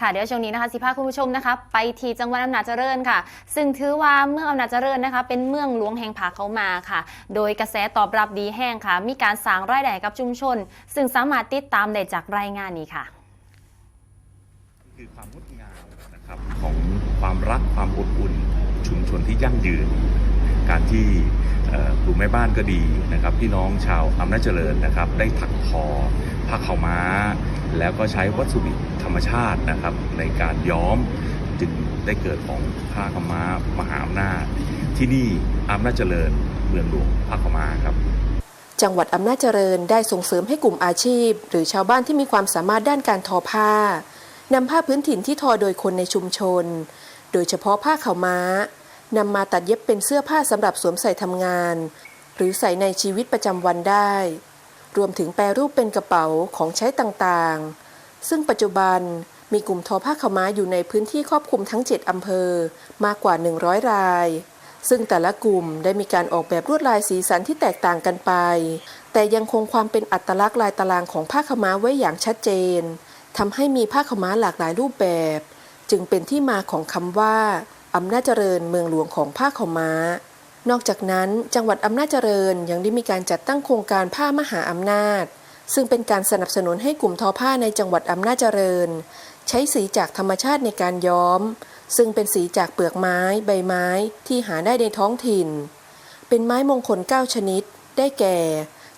ค่ะเดี๋ยวช่วงนี้นะคะสิพาคุณผู้ชมนะคะไปที่จังหวัดอำนาจเจริญค่ะ ซึ่งถือว่าเมืองอำนาจเจริญนะคะ เป็นเมืองหลวงแห่งผาเขามาค่ะ โดยกระแสตอบรับดีแห้งค่ะ มีการสร้างรายได้กับชุมชน ซึ่งสามารถติดตามได้จากรายงานนี้ค่ะคือความงดงามนะครับของความรักความอบอุ่น ชุมชนที่ยั่งยืน การที่กลุ่มแม่บ้านก็ดีนะครับพี่น้องชาวอำนาจเจริญนะครับ ได้ถักทอผ้าขาวม้า แล้วก็ใช้วัสดุธรรมชาตินะครับ ในการย้อมจึงได้เกิดของผ้าขาวม้ามหาอำนาจ ที่นี่อำนาจเจริญเมืองหลวงผ้าขาวม้าครับจังหวัดอำนาจเจริญได้ส่งเสริมให้กลุ่มอาชีพ หรือชาวบ้านที่มีความสามารถด้านการทอผ้านำผ้าพื้นถิ่นที่ทอโดยคนในชุมชน โดยเฉพาะผ้าขาวม้า นำมาตัดเย็บเป็นเสื้อผ้าสำหรับสวมใส่ทำงาน หรือใส่ในชีวิตประจำวันได้ รวมถึงแปรรูปเป็นกระเป๋าของใช้ต่างๆ ซึ่งปัจจุบันมีกลุ่มทอผ้าขาม้าอยู่ในพื้นที่ครอบคลุมทั้ง 7 อำเภอมากกว่า 100 ราย ซึ่งแต่ละกลุ่มได้มีการออกแบบลวดลายสีสันที่แตกต่างกันไป แต่ยังคงความเป็นอัตลักษณ์ลายตารางของผ้าขม้าไว้อย่างชัดเจนทำให้มีผ้าขม้าหลากหลายรูปแบบ จึงเป็นที่มาของคำว่า อำนาจเจริญเมืองหลวงของผ้าขาวม้า นอกจากนั้นจังหวัดอำนาจเจริญยังได้มีการจัดตั้งโครงการผ้ามหาอำนาจ ซึ่งเป็นการสนับสนุนให้กลุ่มทอผ้าในจังหวัดอำนาจเจริญ ใช้สีจากธรรมชาติในการย้อม ซึ่งเป็นสีจากเปลือกไม้ ใบไม้ที่หาได้ในท้องถิ่น เป็นไม้มงคล 9 ชนิด ได้แก่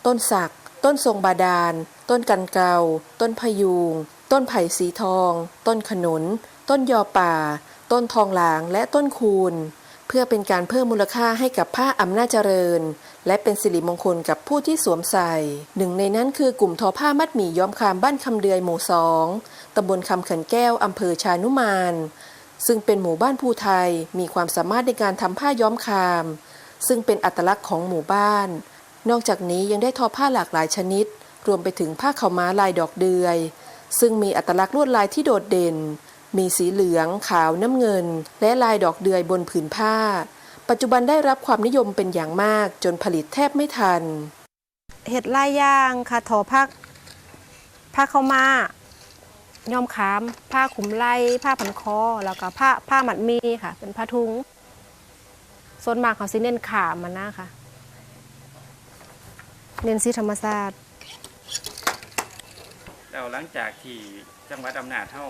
ต้นสัก ต้นทรงบาดาล ต้นกันเกาต้นพยูงต้นไผ่สีทอง ต้นขนุน ต้นยอป่า ต้นทองหลางและต้นคูนเพื่อเป็นการเพิ่มมูลค่าให้กับผ้าอำนาจเจริญ และเป็นสิริมงคลกับผู้ที่สวมใส่ หนึ่งในนั้นคือกลุ่มทอผ้ามัดหมี่ย้อมคามบ้านคำเดือยหมู่สองตำบลคำเขินแก้วอำเภอชานุมาน ซึ่งเป็นหมู่บ้านภูไทยมีความสามารถในการทำผ้าย้อมคาม ซึ่งเป็นอัตลักษณ์ของหมู่บ้าน นอกจากนี้ยังได้ทอผ้าหลากหลายชนิด รวมไปถึงผ้าขาวม้าลายดอกเดือย ซึ่งมีอัตลักษณ์ลวดลายที่โดดเด่น มีสีเหลือง ขาวน้ำเงิน และลายดอกเดือยบนผืนผ้า ปัจจุบันได้รับความนิยมเป็นอย่างมากจนผลิตแทบไม่ทัน เห็ดลายย่างค่ะทอผ้าผ้าเข้าวมาย้อมขาม ผ้าขุมไหล่ผ้าพันคอ แล้วก็ผ้าผ้าหมัดมีค่ะ เป็นผ้าทุงส่วนมากเขาสิเน้นขามมันนะค่ะ เน้นสีธรรมศาสตร์แล้วหลังจากที่จังหวัดอำนาจเท่า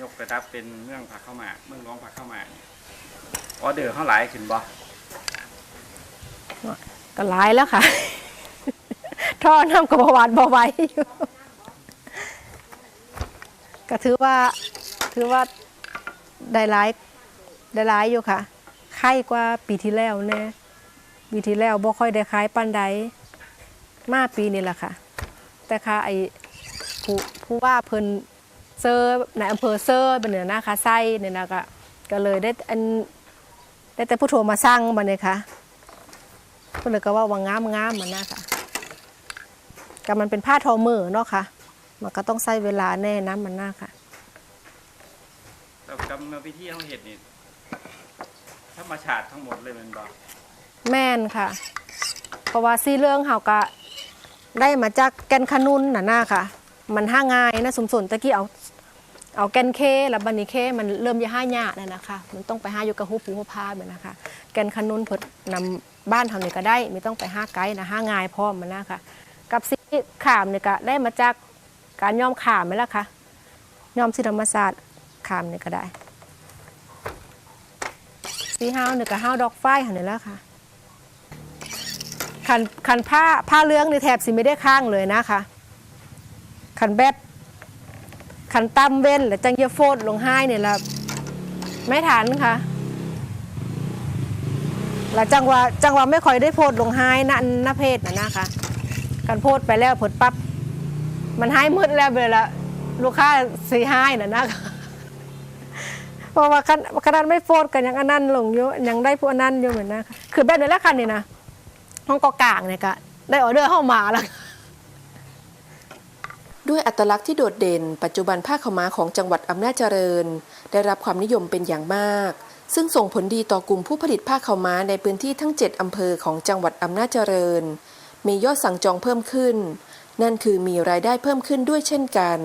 ยกระดับเป็นเมืองผักเข้ามา เมืองร้องผักเข้ามากนี่ออเดอร์เท่าหลายขึ้นบ่ก็หลายแล้วค่ะ ท่อน้ำกับบหวานบไหว้อยู่ก็ถือว่าถือว่าได้หลายได้หลายอยู่ค่ะไข่กว่าปีที่แล้วแน่ปีที่แล้วบ่ค่อยได้ขายปานใดมาปีนี้แหละค่ะ แต่ค่ะไอ้ผู้ผู้ว่าเพิ่น เซอร์ในอำเภอเซอร์เป็นเนี่ยนะคะไส้เนี่ยนะก็ก็เลยได้อันได้แต่ผู้โทรมาสั่งมาเนี่ยค่ะก็เลยก็ว่าว่างามงามมันนะค่ะก็มันเป็นผ้าทอมือเนาะค่ะ มันก็ต้องใช้เวลาแน่น้ำมันน่าค่ะแล้วกรรมวิธีเขาเห็ดนี่ธรรมชาติทั้งหมดเลยแมันบ่แม่นค่ะ เพราะว่าซีเรื่องเฮาก็ได้มาจากแกนขนุนน่ะน่าค่ะ มันห้าง่ายนะสมสนตะกี้เอา เอาแกนเคแล้วบันนี้เคมันเริ่มจะห้ายากแล้วนะคะมันต้องไปห้าอยู่กับหูปูหูพาเหมือนนะคะ แกนขนุนเพิ่นนำบ้านท่านี้ก็ได้ไม่ต้องไปห้าไกลนะห้าง่ายพร้อมมันนะคะกับสีขามเนี่ยก็ได้มาจากการย้อมขามไหมล่ะคะย้อมสีธรรมศาสตร์ขามเนี่ยก็ได้สีห้าวเนี่ยก็ห้าวดอกไฟหันนี่ยแล้วค่ะขันขันผ้าผ้าเรื่องในแถบสิไม่ได้ข้างเลยนะคะขันแบบ ขันตั้มเว้นหรือจังเยาโฟดลงให้เนี่ยละไม่ทันค่ะแล้วจังหวะจังหวะไม่ค่อยได้โพดลงให้นั่นน้าเพศนะนะคะการโพดไปแล้วผลปั๊บมันให้มืดแล้วเลยละลูกค้าสีให้นะนะคะเพราะว่าขนาดไม่โฟดกันยังอันนั้นลงอยู่ยังได้พวกอันนั้นอยู่เหมือนนะคะคือแบบนี้แหละคันนี่นะห้องกอกลางเนี่ยก็ได้ออเดอร์เข้ามาแล้ว ด้วยอัตลักษณ์ที่โดดเด่น ปัจจุบันผ้าขม้าของจังหวัดอำนาจเจริญ ได้รับความนิยมเป็นอย่างมาก ซึ่งส่งผลดีต่อกลุ่มผู้ผลิตผ้าขม้าในพื้นที่ทั้ง 7 อำเภอของจังหวัดอำนาจเจริญ มียอดสั่งจองเพิ่มขึ้น นั่นคือมีรายได้เพิ่มขึ้นด้วยเช่นกัน